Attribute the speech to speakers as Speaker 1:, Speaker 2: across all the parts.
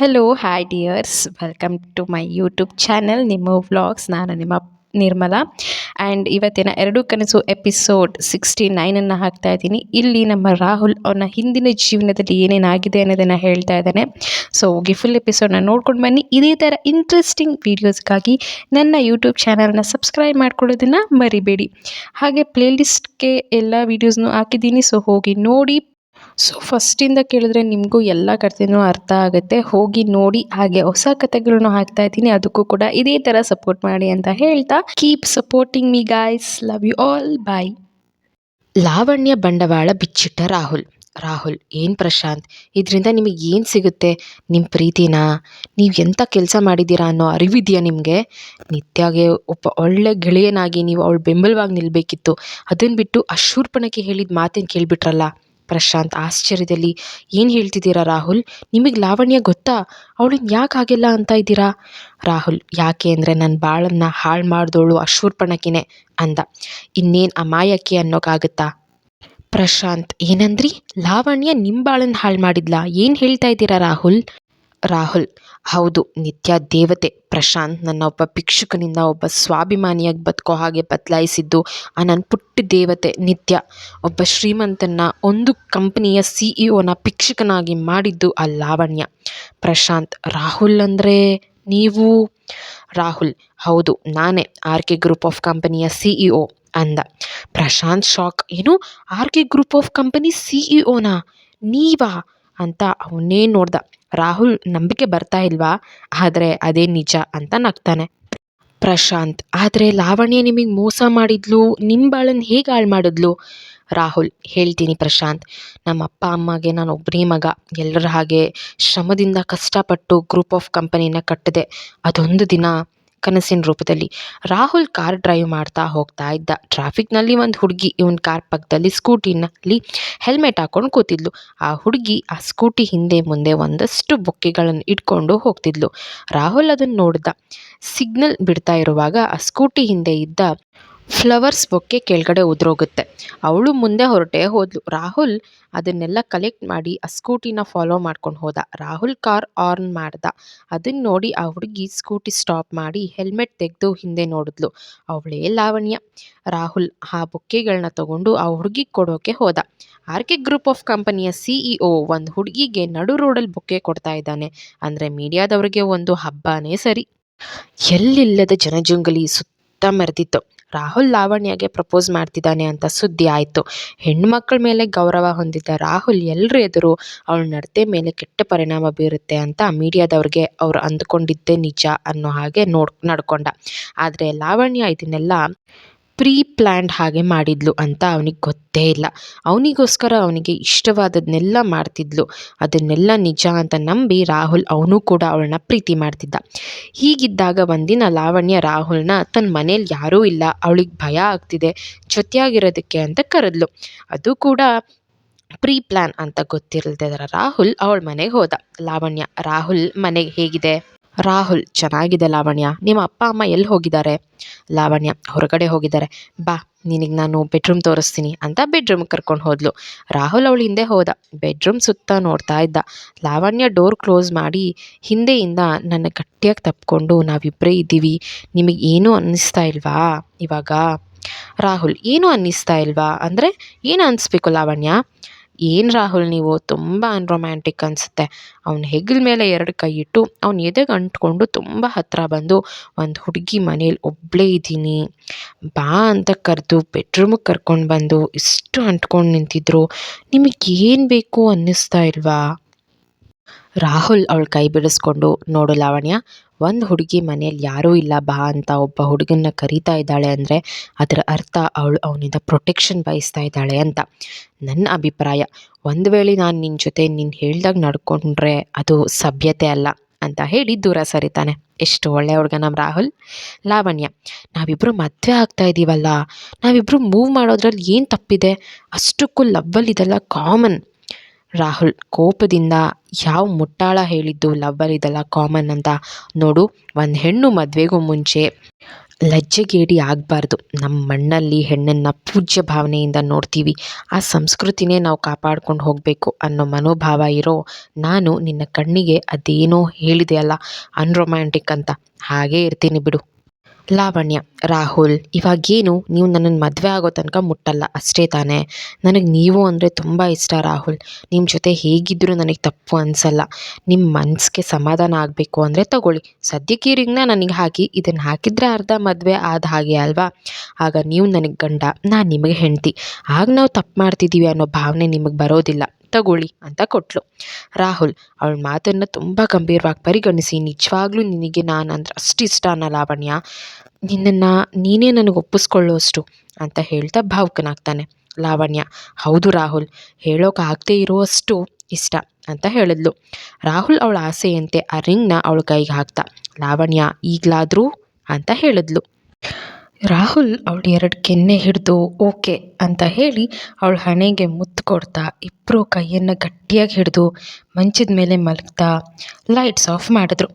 Speaker 1: Hello hi dears welcome to my YouTube channel ನಿಮ್ಮ vlogs ನಾನು ನಿಮ್ಮ ನಿರ್ಮಲಾ ಆ್ಯಂಡ್ ಇವತ್ತಿನ ಎರಡು ಕನಸು ಎಪಿಸೋಡ್ ಸಿಕ್ಸ್ಟಿ ನೈನನ್ನು ಹಾಕ್ತಾ ಇದ್ದೀನಿ. ಇಲ್ಲಿ ನಮ್ಮ ರಾಹುಲ್ ಅವನ ಹಿಂದಿನ ಜೀವನದಲ್ಲಿ ಏನೇನಾಗಿದೆ ಅನ್ನೋದನ್ನು ಹೇಳ್ತಾ ಇದ್ದಾನೆ. ಸೊ ಹೋಗಿ ಫುಲ್ ಎಪಿಸೋಡ್ನ ನೋಡ್ಕೊಂಡು ಬನ್ನಿ. ಇದೇ ಥರ ಇಂಟ್ರೆಸ್ಟಿಂಗ್ ವೀಡಿಯೋಸ್ಗಾಗಿ ನನ್ನ ಯೂಟ್ಯೂಬ್ ಚಾನಲ್ನ ಸಬ್ಸ್ಕ್ರೈಬ್ ಮಾಡ್ಕೊಳ್ಳೋದನ್ನು ಮರಿಬೇಡಿ. ಹಾಗೆ ಪ್ಲೇಲಿಸ್ಟ್ಗೆ ಎಲ್ಲ ವೀಡಿಯೋಸ್ನೂ ಹಾಕಿದ್ದೀನಿ. ಸೊ ಹೋಗಿ ನೋಡಿ ಸೊ ಫಸ್ಟಿಂದ ಕೇಳಿದ್ರೆ ನಿಮಗೂ ಎಲ್ಲ ಕಥೆನೂ ಅರ್ಥ ಆಗುತ್ತೆ. ಹೋಗಿ ನೋಡಿ ಹಾಗೆ ಹೊಸ ಕಥೆಗಳನ್ನು ಹಾಕ್ತಾ ಇದ್ದೀನಿ. ಅದಕ್ಕೂ ಕೂಡ ಇದೇ ಥರ ಸಪೋರ್ಟ್ ಮಾಡಿ ಅಂತ ಹೇಳ್ತಾ keep supporting me guys love you all bye
Speaker 2: Lavanya ಬಂಡವಾಳ ಬಿಚ್ಚಿಟ್ಟ ರಾಹುಲ್. ರಾಹುಲ್, ಏನು ಪ್ರಶಾಂತ್? ಇದರಿಂದ ನಿಮಗೆ ಏನು ಸಿಗುತ್ತೆ? ನಿಮ್ಮ ಪ್ರೀತಿನಾ? ನೀವು ಎಂಥ ಕೆಲಸ ಮಾಡಿದ್ದೀರಾ ಅನ್ನೋ ಅರಿವಿದೆಯಾ ನಿಮಗೆ? ನಿತ್ಯಾಗೆ ಒಬ್ಬ ಒಳ್ಳೆ ಗೆಳೆಯನಾಗಿ ನೀವು ಅವಳು ಬೆಂಬಲವಾಗಿ ನಿಲ್ಲಬೇಕಿತ್ತು ಅದನ್ನು ಬಿಟ್ಟು ಅಶೂರ್ಪಣಕ್ಕೆ ಹೇಳಿದ ಮಾತೇನು ಕೇಳಿಬಿಟ್ರಲ್ಲ? ಪ್ರಶಾಂತ್ ಆಶ್ಚರ್ಯದಲ್ಲಿ, ಏನು ಹೇಳ್ತಿದ್ದೀರಾ ರಾಹುಲ್? ನಿಮಗೆ ಲಾವಣ್ಯ ಗೊತ್ತಾ? ಅವಳನ್ನ ಯಾಕೆ ಆಗಿಲ್ಲ ಅಂತ ಇದ್ದೀರಾ? ರಾಹುಲ್, ಯಾಕೆ ಅಂದರೆ ನನ್ನ ಬಾಳನ್ನು ಹಾಳು ಮಾಡಿದವಳು ಅಶೂರ್ಪಣಕಿನೇ ಅಂದ. ಇನ್ನೇನು ಅಮಾಯಕಿ ಅನ್ನೋಕ್ಕಾಗುತ್ತಾ ಪ್ರಶಾಂತ್, ಏನಂದ್ರಿ? ಲಾವಣ್ಯ ನಿಮ್ಮ ಬಾಳನ್ನು ಹಾಳು ಮಾಡಿದ್ಲಾ? ಏನು ಹೇಳ್ತಾ ಇದ್ದೀರಾ ರಾಹುಲ್? ರಾಹುಲ್. ಹೌದು, ನಿತ್ಯ ದೇವತೆ ಪ್ರಶಾಂತ್ ನನ್ನ ಒಬ್ಬ ಭಿಕ್ಷುಕನಿಂದ ಒಬ್ಬ ಸ್ವಾಭಿಮಾನಿಯಾಗಿ ಬದುಕೋ ಹಾಗೆ ಬದಲಾಯಿಸಿದ್ದು ಆ ನನ್ನ ಪುಟ್ಟ ದೇವತೆ ನಿತ್ಯ. ಒಬ್ಬ ಶ್ರೀಮಂತನ ಒಂದು ಕಂಪನಿಯ ಸಿ ಇ ಭಿಕ್ಷುಕನಾಗಿ ಮಾಡಿದ್ದು ಆ ಲಾವಣ್ಯ. ಪ್ರಶಾಂತ್, ರಾಹುಲ್ ಅಂದರೆ ನೀವು? ರಾಹುಲ್, ಹೌದು, ನಾನೇ ಆರ್ ಕೆ ಗ್ರೂಪ್ ಆಫ್ ಕಂಪನಿಯ ಸಿ ಇ ಅಂದ. ಪ್ರಶಾಂತ್, ಶಾಕ್, ಏನು? R K group of company C ನೀವಾ? ಅಂತ ಅವನೇ ನೋಡ್ದ. ರಾಹುಲ್ ನಂಬಿಕೆ ಬರ್ತಾ ಇಲ್ವಾ? ಆದರೆ ಅದೇ ನಿಜ ಅಂತ ನಗ್ತಾನೆ. ಪ್ರಶಾಂತ್, ಆದರೆ ಲಾವಣ್ಯ ನಿಮಗೆ ಮೋಸ ಮಾಡಿದ್ಲು? ನಿಮ್ಮ ಬಾಳನ್ನು ಹೇಗೆ ಹಾಳು ಮಾಡಿದ್ಲು? ರಾಹುಲ್, ಹೇಳ್ತೀನಿ ಪ್ರಶಾಂತ್ ನಮ್ಮ ಅಪ್ಪ ಅಮ್ಮಗೆ ನಾನು ಒಬ್ಬನೇ ಮಗ. ಎಲ್ಲರ ಹಾಗೆ ಶ್ರಮದಿಂದ ಕಷ್ಟಪಟ್ಟು ಗ್ರೂಪ್ ಆಫ್ ಕಂಪನಿನ ಕಟ್ಟಿದೆ ಅದೊಂದು ದಿನ ಕನಸಿನ ರೂಪದಲ್ಲಿ. ರಾಹುಲ್ ಕಾರ್ ಡ್ರೈವ್ ಮಾಡ್ತಾ ಹೋಗ್ತಾ ಇದ್ದ. ಟ್ರಾಫಿಕ್ನಲ್ಲಿ ಒಂದು ಹುಡುಗಿ, ಇವನ್ ಕಾರ್ ಪಕ್ಕದಲ್ಲಿ ಸ್ಕೂಟಿನಲ್ಲಿ ಹೆಲ್ಮೆಟ್ ಹಾಕೊಂಡು ಕೂತಿದ್ಲು. ಆ ಹುಡುಗಿ ಆ ಸ್ಕೂಟಿ ಹಿಂದೆ ಮುಂದೆ ಒಂದಷ್ಟು ಬೊಕ್ಕೆಗಳನ್ನು ಇಟ್ಕೊಂಡು ಹೋಗ್ತಿದ್ಲು. ರಾಹುಲ್ ಅದನ್ನು ನೋಡ್ದ. ಸಿಗ್ನಲ್ ಬಿಡ್ತಾ ಇರುವಾಗ ಆ ಸ್ಕೂಟಿ ಹಿಂದೆ ಇದ್ದ ಫ್ಲವರ್ಸ್ ಬೊಕ್ಕೆ ಕೆಳಗಡೆ ಉದುರೋಗುತ್ತೆ. ಅವಳು ಮುಂದೆ ಹೊರಟೇ ಹೋದ್ಲು. ರಾಹುಲ್ ಅದನ್ನೆಲ್ಲ ಕಲೆಕ್ಟ್ ಮಾಡಿ ಆ ಸ್ಕೂಟಿನ ಫಾಲೋ ಮಾಡ್ಕೊಂಡು ಹೋದ. ರಾಹುಲ್ ಕಾರ್ ಆರ್ನ್ ಮಾಡ್ದ. ಅದನ್ನ ನೋಡಿ ಆ ಹುಡುಗಿ ಸ್ಕೂಟಿ ಸ್ಟಾಪ್ ಮಾಡಿ ಹೆಲ್ಮೆಟ್ ತೆಗೆದು ಹಿಂದೆ ನೋಡಿದ್ಲು. ಅವಳೇ ಲಾವಣ್ಯ. ರಾಹುಲ್ ಆ ಬೊಕ್ಕೆಗಳನ್ನ ತಗೊಂಡು ಆ ಹುಡುಗಿಗೆ ಕೊಡೋಕೆ ಹೋದ. ಆರ್ ಕೆ ಗ್ರೂಪ್ ಆಫ್ ಕಂಪನಿಯ ಸಿಇಒ ಒ ಒಂದು ಹುಡುಗಿಗೆ ನಡು ರೋಡಲ್ಲಿ ಬೊಕ್ಕೆ ಕೊಡ್ತಾ ಇದ್ದಾನೆ. ಅಂದರೆ ಮೀಡಿಯಾದವ್ರಿಗೆ ಒಂದು ಹಬ್ಬನೇ ಸರಿ. ಎಲ್ಲಿಲ್ಲದ ಜನಜಂಗಲಿ ಸುತ್ತ ಮೆರೆದಿತ್ತು. ರಾಹುಲ್ ಲಾವಣ್ಯಗೆ ಪ್ರಪೋಸ್ ಮಾಡ್ತಿದ್ದಾನೆ ಅಂತ ಸುದ್ದಿ ಆಯಿತು. ಹೆಣ್ಮಕ್ಳ ಮೇಲೆ ಗೌರವ ಹೊಂದಿದ್ದ ರಾಹುಲ್ ಎಲ್ಲರ ಎದುರು ಅವಳ ನಡತೆ ಮೇಲೆ ಕೆಟ್ಟ ಪರಿಣಾಮ ಬೀರುತ್ತೆ ಅಂತ ಮೀಡಿಯಾದವ್ರಿಗೆ ಅವ್ರು ಅಂದ್ಕೊಂಡಿದ್ದೇ ನಿಜ ಅನ್ನೋ ಹಾಗೆ ನೋಡ್, ನಡ್ಕೊಂಡ. ಆದರೆ ಲಾವಣ್ಯ ಇದನ್ನೆಲ್ಲ ಪ್ರೀ ಪ್ಲ್ಯಾಂಡ್ ಹಾಗೆ ಮಾಡಿದ್ಲು ಅಂತ ಅವನಿಗೆ ಗೊತ್ತೇ ಇಲ್ಲ. ಅವನಿಗೋಸ್ಕರ ಅವನಿಗೆ ಇಷ್ಟವಾದದನ್ನೆಲ್ಲ ಮಾಡ್ತಿದ್ಲು. ಅದನ್ನೆಲ್ಲ ನಿಜ ಅಂತ ನಂಬಿ ರಾಹುಲ್ ಅವನು ಕೂಡ ಅವಳನ್ನ ಪ್ರೀತಿ ಮಾಡ್ತಿದ್ದ. ಹೀಗಿದ್ದಾಗ ಒಂದಿನ ಲಾವಣ್ಯ ರಾಹುಲ್ನ ತನ್ನ ಮನೇಲಿ ಯಾರೂ ಇಲ್ಲ. ಅವಳಿಗೆ ಭಯ ಆಗ್ತಿದೆ. ಜೊತೆಯಾಗಿರೋದಕ್ಕೆ ಅಂತ ಕರೆದ್ಲು. ಅದು ಕೂಡ ಪ್ರೀ ಪ್ಲ್ಯಾನ್ ಅಂತ ಗೊತ್ತಿರಲ್ದಿರ ರಾಹುಲ್ ಅವಳ ಮನೆಗೆ ಹೋದ. ಲಾವಣ್ಯ, ರಾಹುಲ್ ಮನೆಗೆ ಹೇಗಿದೆ? ರಾಹುಲ್, ಚೆನ್ನಾಗಿದೆ ಲಾವಣ್ಯ. ನಿಮ್ಮ ಅಪ್ಪ, ಅಮ್ಮ ಎಲ್ಲಿ ಹೋಗಿದ್ದಾರೆ? ಲಾವಣ್ಯ, ಹೊರಗಡೆ ಹೋಗಿದ್ದಾರೆ. ಬಾ, ನಿನಗೆ ನಾನು ಬೆಡ್ರೂಮ್ ತೋರಿಸ್ತೀನಿ ಅಂತ ಬೆಡ್ರೂಮ್ ಕರ್ಕೊಂಡು ಹೋದ್ಲು. ರಾಹುಲ್ ಅವಳು ಹಿಂದೆ ಹೋದ. ಬೆಡ್ರೂಮ್ ಸುತ್ತ ನೋಡ್ತಾ ಇದ್ದ. ಲಾವಣ್ಯ ಡೋರ್ ಕ್ಲೋಸ್ ಮಾಡಿ ಹಿಂದೆಯಿಂದ ನನ್ನ ಗಟ್ಟಿಯಾಗಿ ತಪ್ಕೊಂಡು ನಾವಿಬ್ಬರೇ ಇದ್ದೀವಿ. ನಿಮಗೆ ಏನೂ ಅನ್ನಿಸ್ತಾ ಇಲ್ವಾ ಇವಾಗ? ರಾಹುಲ್, ಏನೂ ಅನ್ನಿಸ್ತಾ ಇಲ್ವಾ? ಅಂದರೆ ಏನು ಅನ್ನಿಸ್ಬೇಕು ಲಾವಣ್ಯ? ಏನು ರಾಹುಲ್ ನೀವು? ತುಂಬ ಅನ್ರೊಮ್ಯಾಂಟಿಕ್ ಅನಿಸುತ್ತೆ. ಅವ್ನ ಹೆಗಲ ಮೇಲೆ ಎರಡು ಕೈ ಇಟ್ಟು ಅವ್ನ ಎದೆಗೆ ಅಂಟ್ಕೊಂಡು ತುಂಬ ಹತ್ತಿರ ಬಂದು ಒಂದು ಹುಡುಗಿ ಮನೇಲಿ ಒಬ್ಬಳೇ ಇದ್ದೀನಿ. ಬಾ ಅಂತ ಕರೆದು ಬೆಡ್ರೂಮಿಗೆ ಕರ್ಕೊಂಡು ಬಂದು ಇಷ್ಟು ಅಂಟ್ಕೊಂಡು ನಿಂತಿದ್ರು. ನಿಮಗೆ ಏನು ಬೇಕು ಅನ್ನಿಸ್ತಾ ಇಲ್ವಾ? ರಾಹುಲ್ ಅವಳ ಕೈ ಬಿಡಿಸ್ಕೊಂಡು, ನೋಡು ಲಾವಣ್ಯ, ಒಂದು ಹುಡುಗಿ ಮನೆಯಲ್ಲಿ ಯಾರೂ ಇಲ್ಲ, ಬಾ ಅಂತ ಒಬ್ಬ ಹುಡುಗನ್ನ ಕರೀತಾ ಇದ್ದಾಳೆ ಅಂದರೆ ಅದರ ಅರ್ಥ ಅವಳು ಅವನಿಂದ ಪ್ರೊಟೆಕ್ಷನ್ ಬಯಸ್ತಾ ಇದ್ದಾಳೆ ಅಂತ. ನನ್ನ ಅಭಿಪ್ರಾಯ, ಒಂದು ವೇಳೆ ನಾನು ನಿನ್ನ ಜೊತೆ ನೀನು ಹೇಳ್ದಾಗ ನಡ್ಕೊಂಡ್ರೆ ಅದು ಸಭ್ಯತೆ ಅಲ್ಲ ಅಂತ ಹೇಳಿ ದೂರ ಸರಿತಾನೆ. ಎಷ್ಟು ಒಳ್ಳೆಯ ಹುಡುಗ ನಮ್ಮ ರಾಹುಲ್. ಲಾವಣ್ಯ ನಾವಿಬ್ಬರು ಮದುವೆ ಆಗ್ತಾ ಇದ್ದೀವಲ್ಲ ನಾವಿಬ್ಬರು ಮೂವ್ ಮಾಡೋದ್ರಲ್ಲಿ ಏನು ತಪ್ಪಿದೆ? ಅಷ್ಟಕ್ಕೂ ಲವ್ವಲ್ಲಿ ಇದೆಲ್ಲ ಕಾಮನ್ ರಾಹುಲ್ ಕೋಪದಿಂದ ಯಾವ ಮುಟ್ಟಾಳ ಹೇಳಿದ್ದು ಲವ್ವರ್ ಇದೆಲ್ಲ ಕಾಮನ್ ಅಂತ ನೋಡು, ಒಂದು ಹೆಣ್ಣು ಮದುವೆಗೂ ಮುಂಚೆ ಲಜ್ಜೆಗೇಡಿ ಆಗಬಾರ್ದು. ನಮ್ಮ ಮಣ್ಣಲ್ಲಿ ಹೆಣ್ಣನ್ನು ಪೂಜ್ಯ ಭಾವನೆಯಿಂದ ನೋಡ್ತೀವಿ. ಆ ಸಂಸ್ಕೃತಿನೇ ನಾವು ಕಾಪಾಡ್ಕೊಂಡು ಹೋಗಬೇಕು ಅನ್ನೋ ಮನೋಭಾವ ಇರೋ ನಾನು ನಿನ್ನ ಕಣ್ಣಿಗೆ ಅದೇನೋ ಹೇಳಿದೆ ಅಲ್ಲ, ಅನ್ರೊಮ್ಯಾಂಟಿಕ್ ಅಂತ. ಹಾಗೇ ಇರ್ತೀನಿ ಬಿಡು. ಲಾವಣ್ಯ, ರಾಹುಲ್, ಇವಾಗೇನು ನೀವು ನನ್ನನ್ನು ಮದುವೆ ಆಗೋ ತನಕ ಮುಟ್ಟಲ್ಲ, ಅಷ್ಟೇ ತಾನೇ. ನನಗೆ ನೀವು ಅಂದರೆ ತುಂಬ ಇಷ್ಟ ರಾಹುಲ್. ನಿಮ್ಮ ಜೊತೆ ಹೇಗಿದ್ದರೂ ನನಗೆ ತಪ್ಪು ಅನಿಸಲ್ಲ. ನಿಮ್ಮ ಮನಸ್ಸಿಗೆ ಸಮಾಧಾನ ಆಗಬೇಕು ಅಂದರೆ ತಗೊಳ್ಳಿ. ಸದ್ಯಕ್ಕೆ ಈ ರಿಂಗ್ನ ನನಗೆ ಹಾಕಿ ಇದನ್ನು ಹಾಕಿದರೆ ಅರ್ಧ ಮದುವೆ ಆದ ಹಾಗೆ ಅಲ್ವಾ? ಆಗ ನೀವು ನನಗೆ ಗಂಡ, ನಾನು ನಿಮಗೆ ಹೆಂಡತಿ. ಆಗ ನಾವು ತಪ್ಪು ಮಾಡ್ತಿದ್ದೀವಿ ಅನ್ನೋ ಭಾವನೆ ನಿಮಗೆ ಬರೋದಿಲ್ಲ. ತಗೊಳ್ಳಿ ಅಂತ ಕೊಟ್ಲು. ರಾಹುಲ್, ಅವಳ ಮಾತನ್ನು ತುಂಬ ಗಂಭೀರವಾಗಿ ಪರಿಗಣಿಸಿ, ನಿಜವಾಗ್ಲೂ ನಿನಗೆ ನಾನು ಅಂದ್ರೆ ಅಷ್ಟು ಇಷ್ಟನಾ ಲಾವಣ್ಯ? ನಿನ್ನನ್ನು ನೀನೇ ನನಗೆ ಒಪ್ಪಿಸ್ಕೊಳ್ಳೋಷ್ಟು ಅಂತ ಹೇಳ್ತಾ ಭಾವುಕನಾಗ್ತಾನೆ. ಲಾವಣ್ಯ, ಹೌದು ರಾಹುಲ್, ಹೇಳೋಕೆ ಆಗದೇ ಇರುವಷ್ಟು ಇಷ್ಟ ಅಂತ ಹೇಳಿದ್ಲು. ರಾಹುಲ್ ಅವಳ ಆಸೆಯಂತೆ ಆ ರಿಂಗ್ನ ಅವಳ ಕೈಗೆ ಹಾಕ್ತಾ, ಲಾವಣ್ಯ, ಈಗಲಾದರೂ? ಅಂತ ಹೇಳಿದ್ಲು. ರಾಹುಲ್ ಅವಳು ಎರಡು ಕೆನ್ನೆ ಹಿಡಿದು, ಓಕೆ ಅಂತ ಹೇಳಿ ಅವಳ ಹಣೆಗೆ ಮುತ್ತು ಕೊಡ್ತಾ ಇಬ್ಬರು ಕೈಯನ್ನು ಗಟ್ಟಿಯಾಗಿ ಹಿಡಿದು ಮಂಚದ ಮೇಲೆ ಮಲಗ್ತಾ ಲೈಟ್ಸ್ ಆಫ್ ಮಾಡಿದ್ರು.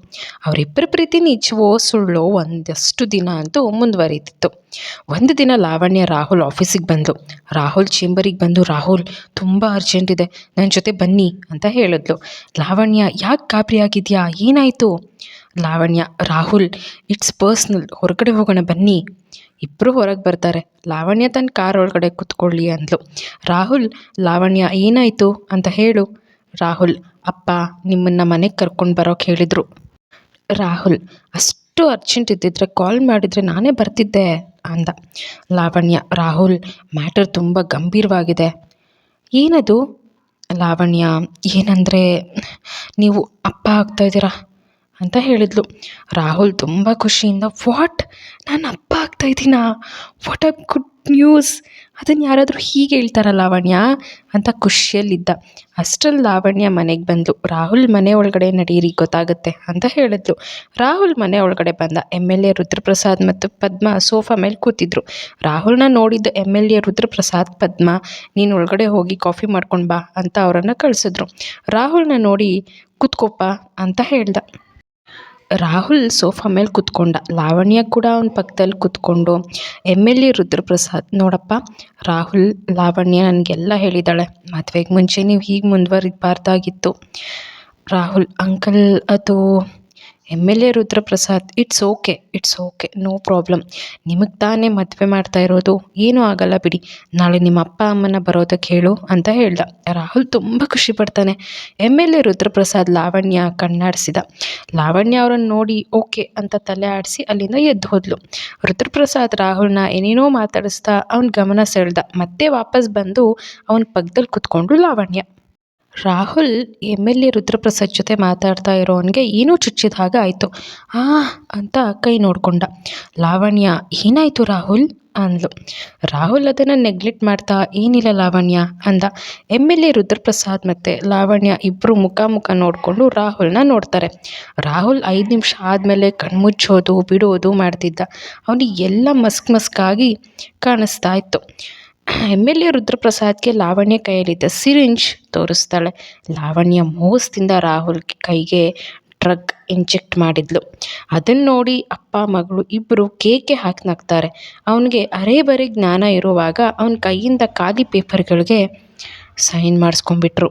Speaker 2: ಅವರಿಬ್ಬರ ಪ್ರೀತಿ ನಿಜವೋ ಸುಳ್ಳೋ ಒಂದಷ್ಟು ದಿನ ಅಂತೂ ಮುಂದುವರಿತಿತ್ತು. ಒಂದು ದಿನ ಲಾವಣ್ಯ ರಾಹುಲ್ ಆಫೀಸಿಗೆ ಬಂದು, ರಾಹುಲ್ ಚೇಂಬರಿಗೆ ಬಂದು, ರಾಹುಲ್, ತುಂಬ ಅರ್ಜೆಂಟ್ ಇದೆ ನನ್ನ ಜೊತೆ ಬನ್ನಿ ಅಂತ ಹೇಳಿದ್ಲು. ಲಾವಣ್ಯ, ಯಾಕೆ ಗಾಬರಿ ಆಗಿದೆಯಾ ಏನಾಯಿತು? ಲಾವಣ್ಯ, ರಾಹುಲ್ ಇಟ್ಸ್ ಪರ್ಸ್ನಲ್ ಹೊರಗಡೆ ಹೋಗೋಣ ಬನ್ನಿ. ಇಬ್ಬರು ಹೊರಗೆ ಬರ್ತಾರೆ. ಲಾವಣ್ಯ ತನ್ನ ಕಾರ್ ಒಳಗಡೆ ಕೂತ್ಕೊಳ್ಳಿ ಅಂದ್ಲು. ರಾಹುಲ್, ಲಾವಣ್ಯ, ಏನಾಯಿತು ಅಂತ ಹೇಳು. ರಾಹುಲ್, ಅಪ್ಪ, ನಿಮ್ಮನ್ನು ಮನೆಗೆ ಕರ್ಕೊಂಡು ಬರೋಕೆ ಹೇಳಿದರು. ರಾಹುಲ್, ಅಷ್ಟು ಅರ್ಜೆಂಟ್ ಇದ್ದಿದ್ರೆ ಕಾಲ್ ಮಾಡಿದರೆ ನಾನೇ ಬರ್ತಿದ್ದೆ ಅಂದ. ಲಾವಣ್ಯ, ರಾಹುಲ್ ಮ್ಯಾಟರ್ ತುಂಬ ಗಂಭೀರವಾಗಿದೆ. ಏನದು? ಲಾವಣ್ಯ, ಏನಂದರೆ, ನೀವು ಅಪ್ಪ ಆಗ್ತಾಯಿದ್ದೀರಾ ಅಂತ ಹೇಳಿದ್ಲು. ರಾಹುಲ್ ತುಂಬ ಖುಷಿಯಿಂದ, ವಾಟ್? ನಾನು ಅಪ್ಪ ಆಗ್ತಾ ಇದ್ದೀನಾ? What a good news! ಅದನ್ನು ಯಾರಾದರೂ ಹೀಗೆ ಹೇಳ್ತಾರ ಲಾವಣ್ಯ? ಅಂತ ಖುಷಿಯಲ್ಲಿದ್ದ. ಅಷ್ಟರಲ್ಲಿ ಲಾವಣ್ಯ ಮನೆಗೆ ಬಂದಳು ರಾಹುಲ್ ಮನೆ ಒಳಗಡೆ ನಡೀರಿ, ಗೊತ್ತಾಗುತ್ತೆ ಅಂತ ಹೇಳಿದ್ಲು. ರಾಹುಲ್ ಮನೆ ಒಳಗಡೆ ಬಂದ. ಎಂ ಎಲ್ ಎ ರುದ್ರಪ್ರಸಾದ್ ಮತ್ತು ಪದ್ಮ ಸೋಫಾ ಮೇಲೆ ಕೂತಿದ್ರು. ರಾಹುಲ್ನ ನೋಡಿದ್ದ M L A Rudraprasad, Padma, ನೀನು ಒಳಗಡೆ ಹೋಗಿ ಕಾಫಿ ಮಾಡ್ಕೊಂಡು ಬಾ ಅಂತ ಅವರನ್ನು ಕಳಿಸಿದ್ರು. ರಾಹುಲ್ನ ನೋಡಿ ಕೂತ್ಕೊಪ್ಪ ಅಂತ ಹೇಳ್ದ. ರಾಹುಲ್ ಸೋಫಾ ಮೇಲೆ ಕೂತ್ಕೊಂಡ, ಲಾವಣ್ಯ ಕೂಡ ಅವನ ಪಕ್ಕದಲ್ಲಿ ಕೂತ್ಕೊಂಡು, ಎಂ ಎಲ್ ಎ ರುದ್ರಪ್ರಸಾದ್, ನೋಡಪ್ಪ, ರಾಹುಲ್, ಲಾವಣ್ಯ ನನಗೆಲ್ಲ ಹೇಳಿದ್ದಾಳೆ ಮದುವೆಗೆ ಮುಂಚೆ ನೀವು ಹೀಗೆ ಮುಂದುವರಿಬಾರ್ದಾಗಿತ್ತು ರಾಹುಲ್, ಅಂಕಲ್, ಅದು M L A Rudraprasad it's okay it's okay no problem ನಿಮಗೆ ತಾನೇ ಮದುವೆ ಮಾಡ್ತಾ ಇರೋದು, ಏನೂ ಆಗಲ್ಲ ಬಿಡಿ. ನಾಳೆ ನಿಮ್ಮ ಅಪ್ಪ ಅಮ್ಮನ ಬರೋದಕ್ಕೆ ಹೇಳು ಅಂತ ಹೇಳ್ದ. ರಾಹುಲ್ ತುಂಬ ಖುಷಿ ಪಡ್ತಾನೆ. M L A Rudraprasad Lavanya ಕಣ್ಣಾಡಿಸಿದ. Lavanya ಅವರನ್ನು ನೋಡಿ ಓಕೆ ಅಂತ ತಲೆ ಆಡಿಸಿ ಅಲ್ಲಿಂದ ಎದ್ದು ಹೋದ್ಲು. ರುದ್ರಪ್ರಸಾದ್ ರಾಹುಲ್ನ ಏನೇನೋ ಮಾತಾಡಿಸ್ತಾ ಅವನ ಗಮನ ಸೆಳೆದ. ಮತ್ತೆ ವಾಪಸ್ ಬಂದು ಅವನ ಪಕ್ಕದಲ್ಲಿ ಕುತ್ಕೊಂಡು Lavanya. Rahul M L A Rudraprasad ಜೊತೆ ಮಾತಾಡ್ತಾ ಇರೋವನಿಗೆ ಏನೂ ಚುಚ್ಚಿದ ಹಾಗೆ ಆಯಿತು. ಆ, ಅಂತ ಕೈ ನೋಡಿಕೊಂಡ. ಲಾವಣ್ಯ, ಏನಾಯಿತು ರಾಹುಲ್? ಅಂದ್ಲು. ರಾಹುಲ್ ಅದನ್ನು ನೆಗ್ಲೆಕ್ಟ್ ಮಾಡ್ತಾ, ಏನಿಲ್ಲ ಲಾವಣ್ಯ, ಅಂದ. ಎಂ ಎಲ್ ಎ ರುದ್ರಪ್ರಸಾದ್ ಮತ್ತು ಲಾವಣ್ಯ ಇಬ್ಬರು ಮುಖ ಮುಖ ನೋಡಿಕೊಂಡು ರಾಹುಲ್ನ ನೋಡ್ತಾರೆ. ರಾಹುಲ್ ಐದು ನಿಮಿಷ ಆದಮೇಲೆ ಕಣ್ಮುಚ್ಚೋದು, ಬಿಡೋದು ಮಾಡ್ತಿದ್ದ. ಅವನಿಗೆ ಎಲ್ಲ ಮಸ್ಕ್ ಮಸ್ಕಾಗಿ ಕಾಣಿಸ್ತಾ ಇತ್ತು. ಎಂ ಎಲ್ ಎ ರುದ್ರಪ್ರಸಾದ್ಗೆ ಲಾವಣ್ಯ ಕೈಯಲ್ಲಿದ್ದ ಸಿರಿಂಜ್ ತೋರಿಸ್ತಾಳೆ. ಲಾವಣ್ಯ ಮೋಸದಿಂದ ರಾಹುಲ್ ಕೈಗೆ ಡ್ರಗ್ ಇಂಜೆಕ್ಟ್ ಮಾಡಿದ್ಲು. ಅದನ್ನು ನೋಡಿ ಅಪ್ಪ, ಮಗಳು ಇಬ್ಬರು ಕೇಕೆ ಹಾಕಿ ನಗ್ತಾರೆ. ಅವನಿಗೆ ಅರೆ ಬರೆ ಜ್ಞಾನ ಇರುವಾಗ ಅವನ ಕೈಯಿಂದ ಖಾಲಿ ಪೇಪರ್ಗಳಿಗೆ ಸೈನ್ ಮಾಡಿಸ್ಕೊಂಡ್ಬಿಟ್ರು.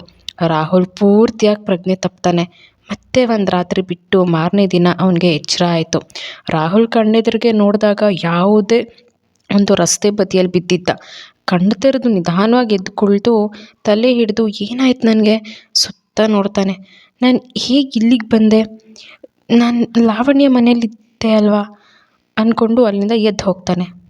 Speaker 2: ರಾಹುಲ್ ಪೂರ್ತಿಯಾಗಿ ಪ್ರಜ್ಞೆ ತಪ್ತಾನೆ. ಮತ್ತೆ ಒಂದು ರಾತ್ರಿ ಬಿಟ್ಟು ಮಾರನೇ ದಿನ ಅವನಿಗೆ ಎಚ್ಚರ ಆಯಿತು. ರಾಹುಲ್ ಕಣ್ಣೆದುರಿಗೆ ನೋಡಿದಾಗ ಯಾವುದೇ ಒಂದು ರಸ್ತೆ ಬದಿಯಲ್ಲಿ ಬಿದ್ದಿದ್ದ. ಕಣ್ಣು ತೆರೆದು ನಿಧಾನವಾಗಿ ಎದ್ದು ಕುಳಿತು ತಲೆ ಹಿಡಿದು, ಏನಾಯ್ತು ನನಗೆ? ಸುತ್ತ ನೋಡ್ತಾನೆ. ನಾನು ಹೇಗೆ ಇಲ್ಲಿಗೆ ಬಂದೆ? ನಾನು ಲಾವಣ್ಯ ಮನೆಯಲ್ಲಿದ್ದೆ ಅಲ್ವಾ? ಅಂದ್ಕೊಂಡು ಅಲ್ಲಿಂದ ಎದ್ದು ಹೋಗ್ತಾನೆ.